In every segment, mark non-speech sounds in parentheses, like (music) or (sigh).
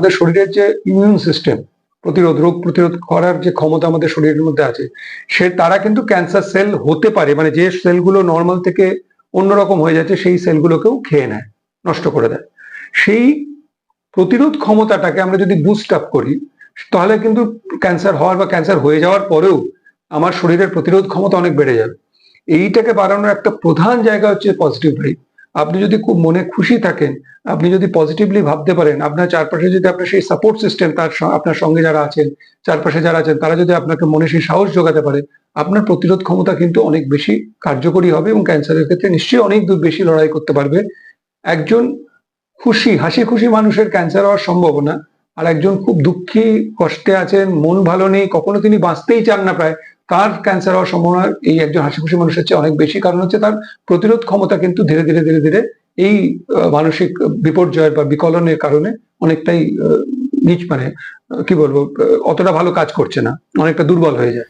আমাদের শরীরের যে ইমিউন সিস্টেম প্রতিরোধ, রোগ প্রতিরোধ করার যে ক্ষমতা আমাদের শরীরের মধ্যে আছে, সে তারা কিন্তু ক্যান্সার সেল হতে পারে মানে যে সেলগুলো নর্মাল থেকে অন্যরকম হয়ে যাচ্ছে, সেই সেলগুলোকেও খেয়ে নেয়, নষ্ট করে দেয়। সেই প্রতিরোধ ক্ষমতাটাকে আমরা যদি বুস্ট আপ করি, তাহলে কিন্তু ক্যান্সার হওয়ার বা ক্যান্সার হয়ে যাওয়ার পরেও আমার শরীরের প্রতিরোধ ক্ষমতা অনেক বেড়ে যাবে। এইটাকে বাড়ানোর একটা প্রধান জায়গা হচ্ছে পজিটিভ ভাইব আপনি যদি খুব মনে খুশি থাকেন, আপনি যদি পজিটিভলি ভাবতে পারেন, আপনার চারপাশে যদি আপনার সেই সাপোর্ট সিস্টেম তার আপনার সঙ্গে যারা আছেন, চারপাশে যারা আছেন, তারা যদি আপনাকে মনে সেই সাহস যোগাতে পারে, আপনার প্রতিরোধ ক্ষমতা কিন্তু অনেক বেশি কার্যকরী হবে এবং ক্যান্সারের ক্ষেত্রে নিশ্চয়ই অনেক দূর বেশি লড়াই করতে পারবে। একজন খুশি, হাসি খুশি মানুষের ক্যান্সার হওয়ার সম্ভাবনা, আর একজন খুব দুঃখী, কষ্টে আছেন, মন ভালো নেই, কখনো তিনি বাঁচতেই চান না প্রায় তার ক্যান্সার হওয়ার সম্ভাবনা এই একজন হাসি খুশি মানুষের চেয়ে অনেক বেশি? কারণ হচ্ছে তার প্রতিরোধ ক্ষমতা কিন্তু ধীরে ধীরে ধীরে ধীরে এই মানসিক বিপর্যয়ের বা বিকলনের কারণে অনেকটাই নিচ মানে কি বলব অতটা ভালো কাজ করছে না। অনেকটা দুর্বল হয়ে যায়।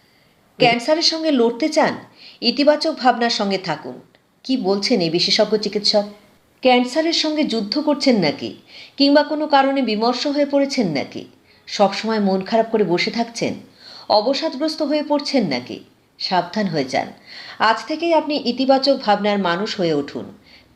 ক্যান্সারের সঙ্গে লড়তে চান? ইতিবাচক ভাবনার সঙ্গে থাকুন। কি বলছেন এই বিশেষজ্ঞ চিকিৎসক? ক্যান্সারের সঙ্গে যুদ্ধ করছেন নাকি? কিংবা কোনো কারণে বিমর্ষ হয়ে পড়েছেন নাকি? সবসময় মন খারাপ করে বসে থাকছেন? অবসাদগ্রস্ত হয়ে পড়ছেন নাকি? সাবধান হয়ে যান। আজ থেকেই আপনি ইতিবাচক ভাবনার মানুষ হয়ে উঠুন।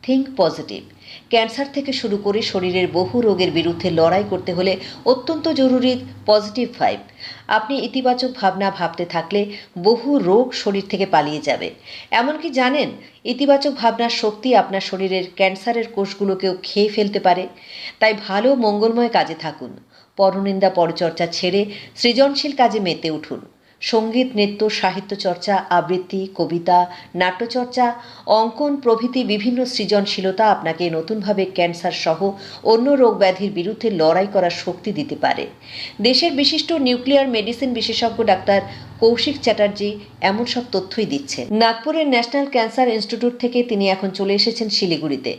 থিঙ্ক পজিটিভ ক্যান্সার থেকে শুরু করে শরীরের বহু রোগের বিরুদ্ধে লড়াই করতে হলে অত্যন্ত জরুরি পজিটিভ ভাইব আপনি ইতিবাচক ভাবনা ভাবতে থাকলে বহু রোগ শরীর থেকে পালিয়ে যাবে। এমনকি জানেন, ইতিবাচক ভাবনার শক্তি আপনার শরীরের ক্যান্সারের কোষগুলোকেও খেয়ে ফেলতে পারে। তাই ভালো মঙ্গলময় কাজে থাকুন। পরনিন্দা পরচর্চা ছেড়ে সৃজনশীল কাজে মেতে উঠুন। সংগীত, নৃত্য, সাহিত্য চর্চা, আবৃত্তি, কবিতা, নাট্যচর্চা, অঙ্কন প্রভৃতি বিভিন্ন সৃজনশীলতা আপনাকে নতুনভাবে ক্যান্সার সহ অন্য রোগ ব্যাধির বিরুদ্ধে লড়াই করার শক্তি দিতে পারে। দেশের বিশিষ্ট নিউক্লিয়ার মেডিসিন বিশেষজ্ঞ ডাক্তার কৌশিক চ্যাটার্জি এমন সব তথ্যই দিচ্ছেন। নাগপুরের ন্যাশনাল ক্যান্সার ইনস্টিটিউট থেকে তিনি এখন চলে এসেছেন শিলিগুড়িতে।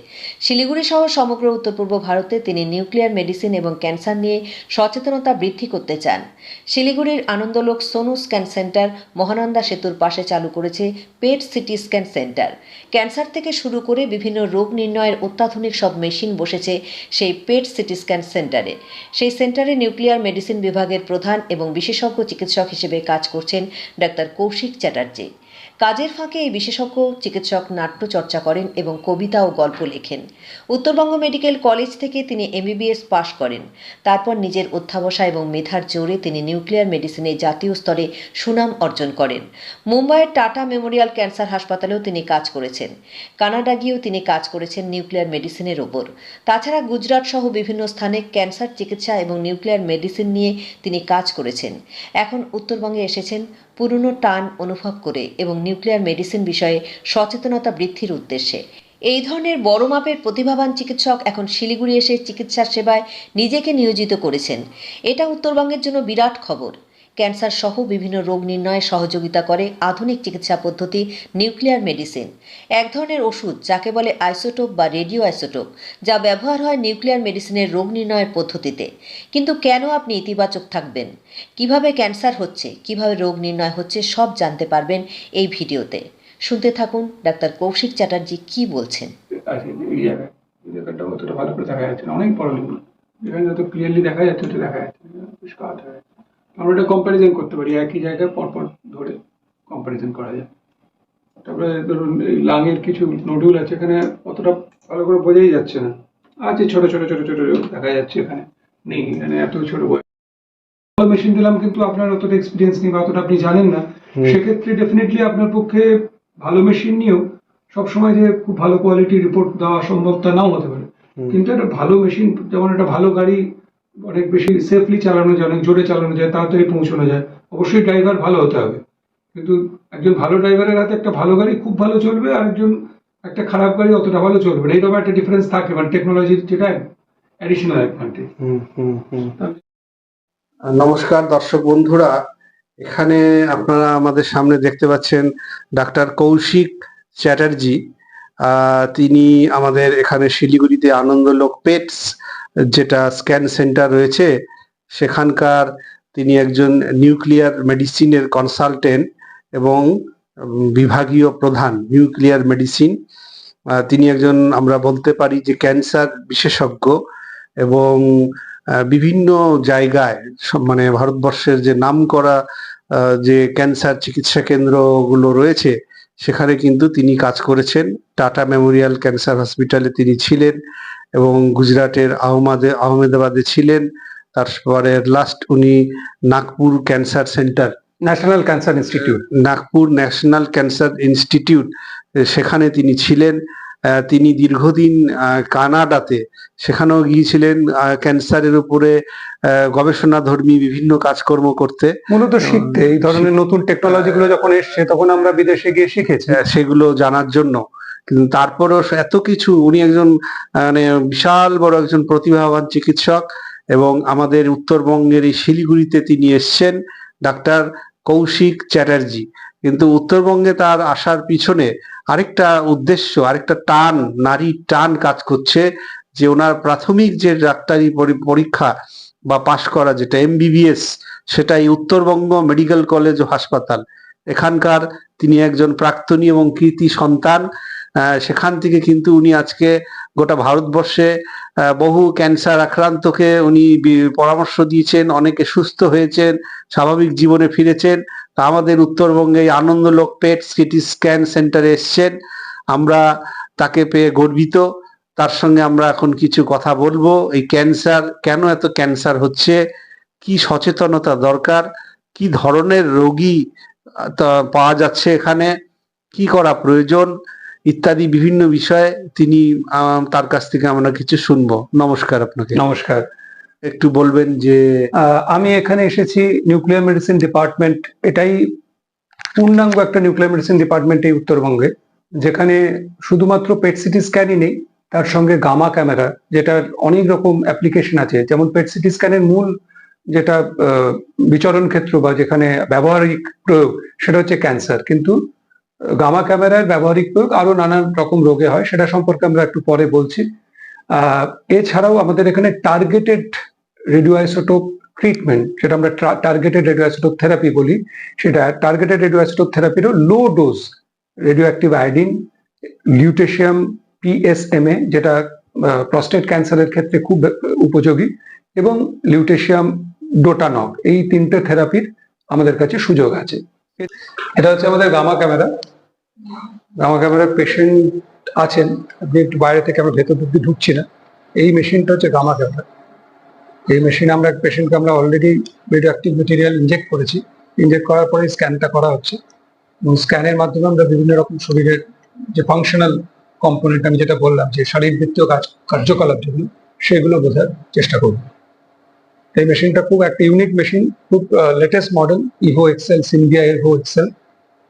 শিলিগুড়ি সহ সমগ্র উত্তর পূর্ব ভারতে তিনি নিউক্লিয়ার মেডিসিন এবং ক্যান্সার নিয়ে সচেতনতা বৃদ্ধি করতে চান। শিলিগুড়ির আনন্দলোক সোনু স্ক্যান সেন্টার মহানন্দা সেতুর পাশে চালু করেছে PET CT scan centre. Cancer থেকে শুরু করে বিভিন্ন রোগ নির্ণয়ের অত্যাধুনিক সব মেশিন বসেছে সেই পেট সিটি স্ক্যান সেন্টারে। সেই সেন্টারে নিউক্লিয়ার মেডিসিন বিভাগের প্রধান এবং বিশেষজ্ঞ চিকিৎসক হিসেবে কাজ করছেন ডাক্তার কৌশিক চ্যাটার্জি। কাজের ফাঁকে এই বিশেষজ্ঞ, চিকিৎসক নাট্য চর্চা করেন এবং কবিতা ও গল্প লেখেন। উত্তরবঙ্গ মেডিকেল কলেজ থেকে তিনি এমবিবিএস পাশ করেন। তারপর নিজের অধ্যাবসা এবং মেধার জোরে তিনি নিউক্লিয়ার মেডিসিনে জাতীয় স্তরে সুনাম অর্জন করেন। মুম্বাইয়ের টাটা মেমোরিয়াল ক্যান্সার হাসপাতালেও তিনি কাজ করেছেন। কানাডা গিয়েও তিনি কাজ করেছেন নিউক্লিয়ার মেডিসিনের ওপর। তাছাড়া গুজরাট সহ বিভিন্ন স্থানে ক্যান্সার চিকিৎসা এবং নিউক্লিয়ার মেডিসিন নিয়ে তিনি কাজ করেছেন। এখন উত্তরবঙ্গে এসেছেন পুরনো টান অনুভব করে এবং নিউক্লিয়ার মেডিসিন বিষয়ে সচেতনতা বৃদ্ধির উদ্দেশ্যে। এই ধরনের বড় মাপের প্রতিভাবান চিকিৎসক এখন শিলিগুড়ি এসে চিকিৎসা সেবায় নিজেকে নিয়োজিত করেছেন। এটা উত্তরবঙ্গের জন্য বিরাট খবর। ক্যান্সার সহ বিভিন্ন রোগ নির্ণয়ে সহযোগিতা করে আধুনিক চিকিৎসা পদ্ধতি নিউক্লিয়ার মেডিসিন। এক ধরনের ওষুধ যাকে বলে আইসোটোপ বা রেডিও আইসোটোপ যা ব্যবহার হয় নিউক্লিয়ার মেডিসিনের রোগ নির্ণয়ের পদ্ধতিতে। কিন্তু কেন আপনি ইতিবাচক থাকবেন? কীভাবে ক্যান্সার হচ্ছে কীভাবে রোগ নির্ণয় হচ্ছে সব জানতে পারবেন এই ভিডিওতে। শুনতে থাকুন ডাক্তার কৌশিক চ্যাটার্জি কি বলছেন। না অনেক বড় যেখানে যত ক্লিয়ারলি দেখা যাচ্ছে ওটা দেখা যাচ্ছে না, পরিষ্কার দেখা যাচ্ছে। আমরা এটা কম্প্যারিজন করতে পারি একই জায়গায় পরপর ধরে কম্প্যারিজন করা যায়। তারপরে ধরুন এই লাঙের কিছু নডুল আছে এখানে অতটা ভালো করে বোঝাই যাচ্ছে না। আছে ছোট ছোট ছোট ছোট দেখা যাচ্ছে এখানে। নেই এখানে এত ছোট মেশিন দিলাম কিন্তু আপনার অতটা এক্সপিরিয়েন্স নেই বা অতটা আপনি জানেন না। সেক্ষেত্রে ডেফিনেটলি আপনার পক্ষে ভালো মেশিন নিয়েও সবসময় যে খুব ভালো কোয়ালিটি রিপোর্ট দেওয়া সম্ভব তা নাও হতে পারে। কিন্তু একটা ভালো মেশিন যেমন একটা ভালো গাড়ি অনেক বেশি সেফলি চালানো যায় অনেক জোরে চালানো যায় তাড়াতাড়ি পৌঁছানো যায়। অবশ্যই ড্রাইভার ভালো হতে হবে। কিন্তু একজন ভালো ড্রাইভারের হাতে একটা ভালো গাড়ি খুব ভালো চলবে আর একজন একটা খারাপ গাড়ি অতটা ভালো চলবে না। এইরকম একটা ডিফারেন্স থাকে মানে টেকনোলজির যেটা অ্যাডিশনাল অ্যাডভান্টেজ হুম, হুম, হুম। নমস্কার দর্শক বন্ধুরা। এখানে আপনারা আমাদের সামনে দেখতে পাচ্ছেন ডাক্তার কৌশিক চ্যাটার্জি। তিনি আমাদের এখানে শিলিগুড়িতে আনন্দলোক পেটস যেটা স্ক্যান সেন্টার রয়েছে সেখানকার তিনি একজন নিউক্লিয়ার মেডিসিনের কনসালটেন্ট এবং বিভাগীয় প্রধান নিউক্লিয়ার মেডিসিন। তিনি একজন আমরা বলতে পারি যে ক্যান্সার বিশেষজ্ঞ এবং বিভিন্ন জায়গায় মানে ভারতবর্ষের যে নামকরা আহ, যে ক্যান্সার চিকিৎসা কেন্দ্রগুলো রয়েছে সেখানে কিন্তু তিনি কাজ করেছেন। টাটা মেমোরিয়াল ক্যান্সার হসপিটালে তিনি ছিলেন। এবং গুজরাটের আহমদে আহমেদাবাদে ছিলেন। তারপরে লাস্ট উনি Nagpur cancer centre national cancer institute Nagpur national cancer institute সেখানে তিনি ছিলেন। তিনি দীর্ঘদিন কানাডাতে সেখানেও গিয়েছিলেন ক্যান্সারের উপরে গবেষণাধর্মী বিভিন্ন কাজকর্ম করতে। মূলত শিখতে এই ধরনের নতুন টেকনোলজি গুলো যখন এসছে তখন আমরা বিদেশে গিয়ে শিখেছি। সেগুলো জানার জন্য। কিন্তু তারপরেও এত কিছু, উনি একজন মানে বিশাল বড় একজন প্রতিভাবান চিকিৎসক এবং আমাদের উত্তরবঙ্গের এই শিলিগুড়িতে তিনি এসছেন, ডাক্তার কৌশিক চ্যাটার্জি। কিন্তু উত্তরবঙ্গে তার আসার পিছনে আরেকটা উদ্দেশ্য, আরেকটা টান নারীর টান কাজ করছে যে ওনার প্রাথমিক যে ডাক্তারি পরি- পরীক্ষা বা পাশ করা যেটা, এমবিবিএস সেটা এই উত্তরবঙ্গ মেডিকেল কলেজ ও হাসপাতাল। এখানকার তিনি একজন প্রাক্তনী এবং কৃতি সন্তান। সেখান থেকে কিন্তু উনি আজকে গোটা ভারতবর্ষে বহু ক্যান্সার আক্রান্তকে উনি পরামর্শ দিয়েছেন, অনেকে সুস্থ হয়েছেন, স্বাভাবিক জীবনে ফিরেছেন। আমাদের উত্তরবঙ্গে আনন্দলোক পেট সিটি স্ক্যান সেন্টারে এসছেন। আমরা তাকে পেয়ে গর্বিত। তার সঙ্গে আমরা এখন কিছু কথা বলব। এই ক্যান্সার, কেন এত ক্যান্সার হচ্ছে? কি সচেতনতা দরকার? কি ধরনের রোগী পাওয়া যাচ্ছে এখানে? কি করা প্রয়োজন? ইত্যাদি বিভিন্ন বিষয়ে তিনি তার কাছ থেকে আমরা কিছু শুনব। নমস্কার আপনাকে। নমস্কার। একটু বলবেন যে আমি এখানে এসেছি নিউক্লিয়ার মেডিসিন ডিপার্টমেন্ট এটাই পূর্ণাঙ্গ একটা নিউক্লিয়ার মেডিসিন ডিপার্টমেন্ট এই উত্তরবঙ্গে যেখানে শুধুমাত্র পেট সিটি স্ক্যানই নেই তার সঙ্গে গামা ক্যামেরা যেটার অনেক রকম অ্যাপ্লিকেশন আছে। যেমন পেট সিটি স্ক্যানের মূল যেটা বিচরণ ক্ষেত্র বা যেখানে ব্যবহারিক প্রয়োগ সেটা হচ্ছে ক্যান্সার। কিন্তু গামা ক্যামেরার ব্যবহারিক প্রয়োগ আরও নানান রকম রোগে হয়, সেটা সম্পর্কে আমরা একটু পরে বলছি। এছাড়াও আমাদের এখানে টার্গেটেড রেডিও আইসোটোপ ট্রিটমেন্ট যেটা আমরা টার্গেটেড রেডিও আইসোটোপ থেরাপি বলি, সেটা targeted radioisotope থেরাপিরও low dose radioactive iodine lutetium PSMA যেটা প্রস্টেট ক্যান্সারের ক্ষেত্রে খুব উপযোগী, এবং লিউটেশিয়াম ডোটানক এই তিনটে থেরাপির আমাদের কাছে সুযোগ আছে। এটা হচ্ছে আমাদের গামা ক্যামেরা। গামা ক্যামেরার পেশেন্ট আছেন, আপনি একটু বাইরে থেকে আমরা ভেতর অব্দি ঢুকছি না। এই মেশিনটা হচ্ছে গামা ক্যামেরা। এই মেশিনে আমরা পেশেন্টকে আমরা already radioactive material inject করেছি। ইনজেক্ট করার পরে স্ক্যানটা করা হচ্ছে। এবং স্ক্যানের মাধ্যমে আমরা বিভিন্ন রকম শরীরের যে ফাংশনাল কম্পোনেন্ট আমি যেটা বললাম, যে শারীরবৃত্তীয় কাজ কার্যকলাপ যেগুলো সেগুলো বোঝার চেষ্টা করব। এই মেশিনটা খুব একটা ইউনিক মেশিন খুব latest model Evo Excel Symbia Evo Excel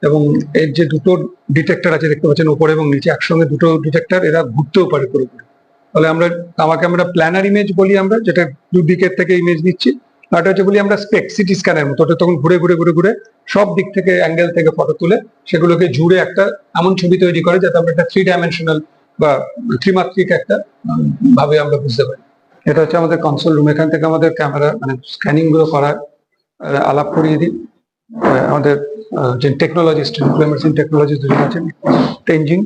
এবং এর যে দুটো ডিটেক্টর আছে দেখতে পাচ্ছেন উপরে এবং নিচে, একসঙ্গে দুটো ডিটেক্টর এরা ঘুরতেও পারে পুরোপুরি। তাহলে আমরা, আমাকে আমরা প্ল্যানার ইমেজ বলি আমরা, যেটা দুদিকের থেকে ইমেজ নিচ্ছি, আর হচ্ছে বলি আমরা স্পেক সিটি স্ক্যানের মতো, ওটা তখন ঘুরে ঘুরে ঘুরে ঘুরে সব দিক থেকে অ্যাঙ্গেল থেকে ফটো তুলে সেগুলোকে জুড়ে একটা এমন ছবি তৈরি করে, যাতে আমরা একটা থ্রি ডাইমেনশনাল বা ত্রিমাত্রিক একটা ভাবে আমরা বুঝতে পারি। এটা হচ্ছে আমাদের কনসোল রুম এখান থেকে আমাদের ক্যামেরা মানে স্ক্যানিংগুলো করার আলাপ করিয়ে দিই। আমাদের যে টেকনোলজিস্ট নিউক্লিয়ার মেডিসিন টেকনোলজিস্ট দুজন আছেন তেঞ্জিং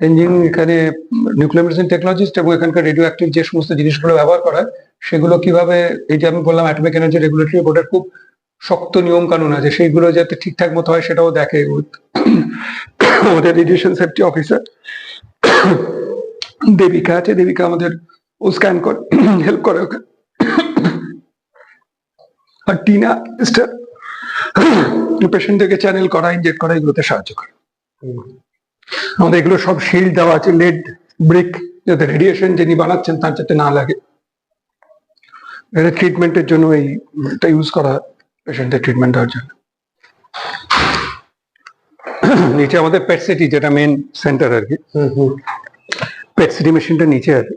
তেঞ্জিং এখানে নিউক্লিয়ার মেডিসিন টেকনোলজিস্ট এবং এখানকার রেডিও অ্যাক্টিভ যে সমস্ত জিনিসগুলো ব্যবহার করা, সেগুলো কীভাবে, এই যে আমি বললাম অ্যাটমিক এনার্জি রেগুলেটরি বোর্ডের খুব শক্ত নিয়ম কানুন আছে, সেইগুলো যাতে ঠিকঠাক মতো হয় সেটাও দেখে (coughs) আমাদের রেডিয়েশন সেফটি অফিসার দেবিকা আছে। দেবিকা আমাদের ও স্ক্যান করে হেল্প করে ওকে আর টিনা স্টার পেশেন্টদেরকে চ্যানেল করা ইনজেক্ট করা এগুলোতে সাহায্য করে আমাদের এগুলো সব শিল্ড দেওয়া আছে লেড ব্রিক যাতে রেডিয়েশন যিনি বানাচ্ছেন তার যাতে না লাগে এটা ট্রিটমেন্টের জন্য এইটা ইউজ করা পেশেন্টের ট্রিটমেন্ট দেওয়ার জন্য নিচে আমাদের পেট সিটি যেটা মেন সেন্টার আর কি পেট সিটি মেশিনটা নিচে আছে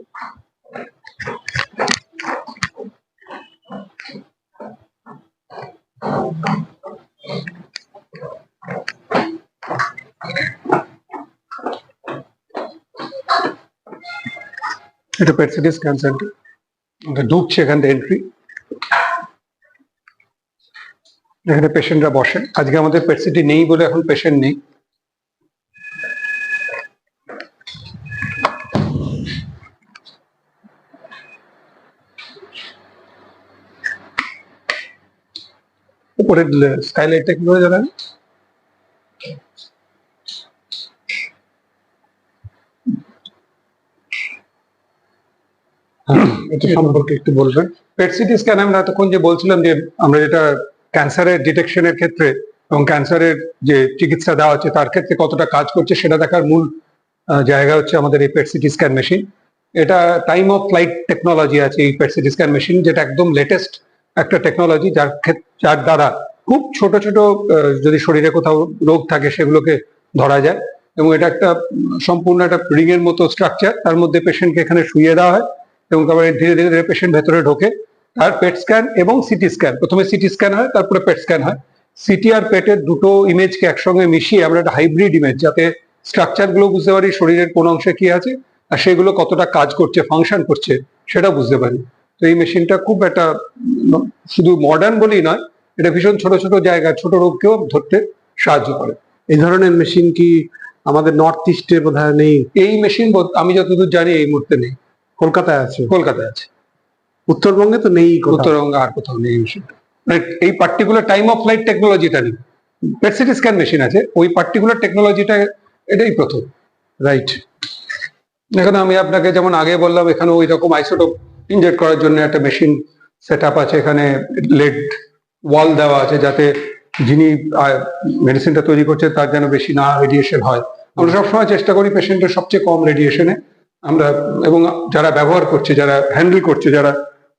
এটা পেটসিডি স্ক্যান সেন্টার ঢুকছে এখান থেকে এন্ট্রি এখানে পেশেন্টরা বসে আজকে আমাদের পেটসিটি নেই বলে এখন পেশেন্ট নেই। উপরে স্কাইলাইটটা কীভাবে জ্বালানো? এটা সম্পর্কে একটু বলবেন। পেট সিটি স্ক্যান আমরা এতক্ষণ যে বলছিলাম যে আমরা যেটা ক্যান্সারের ডিটেকশনের ক্ষেত্রে এবং ক্যান্সারের যে চিকিৎসা দেওয়া হচ্ছে, তার ক্ষেত্রে কতটা কাজ করছে সেটা দেখার মূল জায়গা হচ্ছে আমাদের এই পেট সিটি স্ক্যান মেশিন এটা টাইম অফ ফ্লাইট টেকনোলজি আছে এই পেট সিটি স্ক্যান মেশিন যেটা একদম লেটেস্ট একটা টেকনোলজি যার যার দ্বারা খুব ছোট ছোট যদি শরীরে কোথাও রোগ থাকে সেগুলোকে ধরা যায়। এবং এটা একটা সম্পূর্ণ একটা রিং এর মতো স্ট্রাকচার তার মধ্যে পেশেন্টকে এখানে শুয়ে দেওয়া হয়। এবং তারপরে ধীরে ধীরে ধীরে পেশেন্ট ভেতরে ঢোকে। তার পেট স্ক্যান এবং সিটি স্ক্যান প্রথমে সিটি স্ক্যান হয় তারপরে পেট স্ক্যান হয়। সিটি আর পেটের দুটো ইমেজকে একসঙ্গে মিশিয়ে আমরা একটা হাইব্রিড ইমেজ যাতে স্ট্রাকচারগুলো বুঝতে পারি শরীরের কোন অংশে কি আছে আর সেগুলো কতটা কাজ করছে ফাংশন করছে সেটা বুঝতে পারি। তো এই মেশিনটা খুব একটা শুধু মডার্ন বলেই নয় এটা ভীষণ ছোট ছোট জায়গা ছোট রোগকেও ধরতে সাহায্য করে। এই ধরনের মেশিন কি আমাদের নর্থ ইস্টে বোধহয় নেই? এই মেশিন আমি যতদূর জানি এই মুহূর্তে নেই। কলকাতায় আছে? কলকাতায় আছে। উত্তরবঙ্গে তো নেই উত্তরবঙ্গে আর কোথাও নেই এই এই পার্টিকুলার টাইম অফ ফ্লাইট টেকনোলজিটা নেই। পেট সিটি স্ক্যান মেশিন আছে ওই পার্টিকুলার টেকনোলজিটা এটাই প্রথম। রাইট এখানে আমি আপনাকে যেমন আগে বললাম এখানে ওই রকম আইসোটোপ ইনজেক্ট করার জন্য একটা মেশিন সেট আপ আছে। এখানে লেড ওয়াল দেওয়া আছে যাতে যিনি মেডিসিনটা তৈরি করছে তার যেন বেশি না রেডিয়েশন হয়। আমরা সবসময় চেষ্টা করি পেশেন্টের সবচেয়ে কম রেডিয়েশনে আমরা এবং যারা ব্যবহার করছে যারা হ্যান্ডেল করছে যারা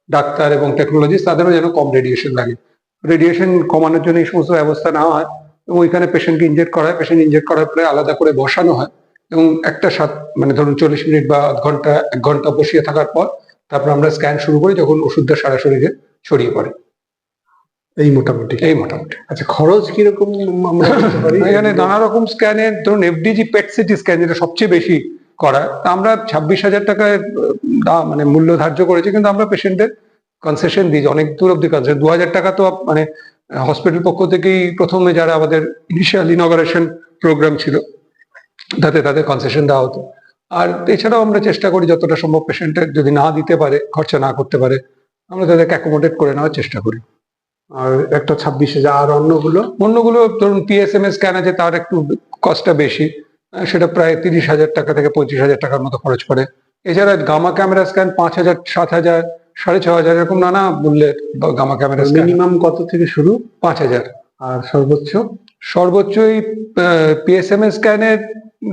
ডাক্তার এবং টেকনোলজিস্ট তাদেরও যেন কম রেডিয়েশন লাগে। রেডিয়েশন কমানোর জন্য এই সমস্ত ব্যবস্থা নেওয়া হয় এবং ওইখানে পেশেন্টকে ইনজেক্ট করা হয়। পেশেন্ট ইনজেক্ট করার পরে আলাদা করে বসানো হয় এবং একটা সাত মানে ধরুন চল্লিশ মিনিট বা আধ ঘণ্টা এক ঘণ্টা বসিয়ে থাকার পর তারপর আমরা স্ক্যান শুরু করি যখন ওষুধটা সারা শরীরে ছড়িয়ে পড়ে। এই মোটামুটি। এই মোটামুটি। আচ্ছা খরচ কীরকম আমরা (laughs) এখানে নানা রকম স্ক্যানের ধরুন এফডিজি পেট সিটি স্ক্যান যেটা সবচেয়ে বেশি করা। তা আমরা ছাব্বিশ হাজার টাকায় মানে মূল্য ধার্য করেছি, কিন্তু আমরা পেশেন্টের কনসেশন দিই। অনেক দূর অব্দি কনসেশন দু হাজার টাকা তো মানে হসপিটাল পক্ষ থেকেই প্রথমে যারা আমাদের ইনিশিয়াল ইনগারেশন প্রোগ্রাম ছিল, তাতে তাদের কনসেশন দেওয়া হতো। আর এছাড়াও আমরা চেষ্টা করি যতটা সম্ভব পেশেন্টের যদি না দিতে পারে, খরচা না করতে পারে, আমরা তাদেরকে অ্যাকোমোডেট করে নেওয়ার চেষ্টা করি। আর একটা ছাব্বিশ হাজার, আর অন্যগুলো অন্যগুলো ধরুন পিএসএম স্ক্যান আছে, তার একটু কস্টটা বেশি। সেটা প্রায় তিরিশ হাজার টাকা থেকে পঁয়ত্রিশ হাজার টাকার মতো খরচ পড়ে। এছাড়া গামা ক্যামেরা স্ক্যান পাঁচ হাজার সাত হাজার সাড়ে ছ হাজার এরকম নানা মূল্যের গামা ক্যামেরা মিনিমাম কত থেকে শুরু? পাঁচ হাজার। আর সর্বোচ্চ? সর্বোচ্চ এই পিএসএম স্ক্যানের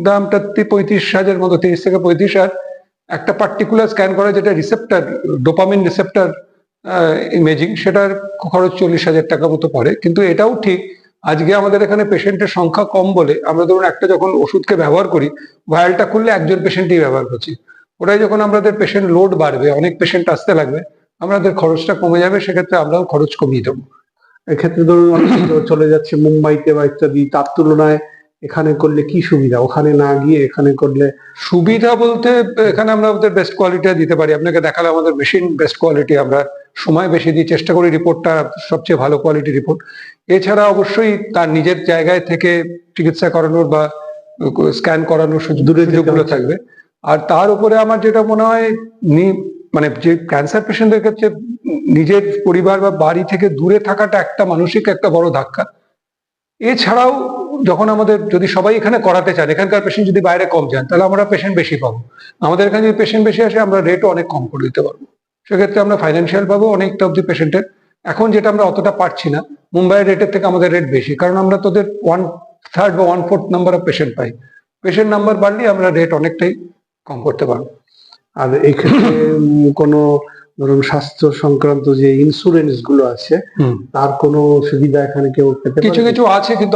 দামটা পঁয়ত্রিশ হাজার মতো তিরিশ থেকে পঁয়ত্রিশ আর একটা পার্টিকুলার স্ক্যান করা যেটা রিসেপ্টার ডোপামিন রিসেপ্টার ইমেজিং সেটার খরচ চল্লিশ হাজার টাকা মতো পড়ে। কিন্তু এটাও ঠিক আজকে আমাদের এখানে পেশেন্টের সংখ্যা কম বলে আমরা ধরুন একটা যখন ওষুধকে ব্যবহার করি ভায়ালটা খুললে একজন পেশেন্টই ব্যবহার করছি। ওটাই যখন আমাদের পেশেন্ট লোড বাড়বে অনেক পেশেন্ট আসতে লাগবে আমাদের খরচটা কমে যাবে সেক্ষেত্রে আমরাও খরচ কমিয়ে দেবো। এক্ষেত্রে ধরুন চলে যাচ্ছে মুম্বাইতে বা ইত্যাদি তার তুলনায় এখানে করলে কি সুবিধা? ওখানে না গিয়ে এখানে করলে সুবিধা বলতে এখানে আমরা আমাদের বেস্ট কোয়ালিটি দিতে পারি। আপনাকে দেখালে আমাদের মেশিন বেস্ট কোয়ালিটি আমরা সময় বেশি দিই চেষ্টা করি রিপোর্টটা সবচেয়ে ভালো কোয়ালিটি রিপোর্ট। এছাড়া অবশ্যই তার নিজের জায়গায় থেকে চিকিৎসা করানোর বা স্ক্যান করানোর দূরে সুযোগগুলো থাকবে। আর তার উপরে আমার যেটা মনে হয় মানে যে ক্যান্সার পেশেন্টদের ক্ষেত্রে নিজের পরিবার বা বাড়ি থেকে দূরে থাকাটা একটা মানসিক একটা বড় ধাক্কা। এছাড়াও যখন আমাদের যদি সবাই এখানে করাতে চান এখানকার পেশেন্ট যদি বাইরে কম যান তাহলে আমরা পেশেন্ট বেশি পাবো। আমাদের এখানে যদি পেশেন্ট বেশি আসে আমরা রেটও অনেক কম করে দিতে পারব। সেক্ষেত্রে আমরা ফাইন্যান্সিয়াল পাবো অনেকটা অব্দি পেশেন্টের এখন যেটা আমরা অতটা পারছি না, মুম্বাইয়ের রেটের থেকে আমাদের রেট বেশি, কারণ আমরা তোদের ওয়ান থার্ড বা one fourth number of patient pi. Patient number বাড়লে আমরা রেট অনেকটাই কম করতে পারব। আর এই ক্ষেত্রে কোনো ধরুন স্বাস্থ্য সংক্রান্ত যে ইন্স্যুরেন্সগুলো আছে তার কোনো সুবিধা এখানে কেউ পেতে কিছু কিছু আছে, কিন্তু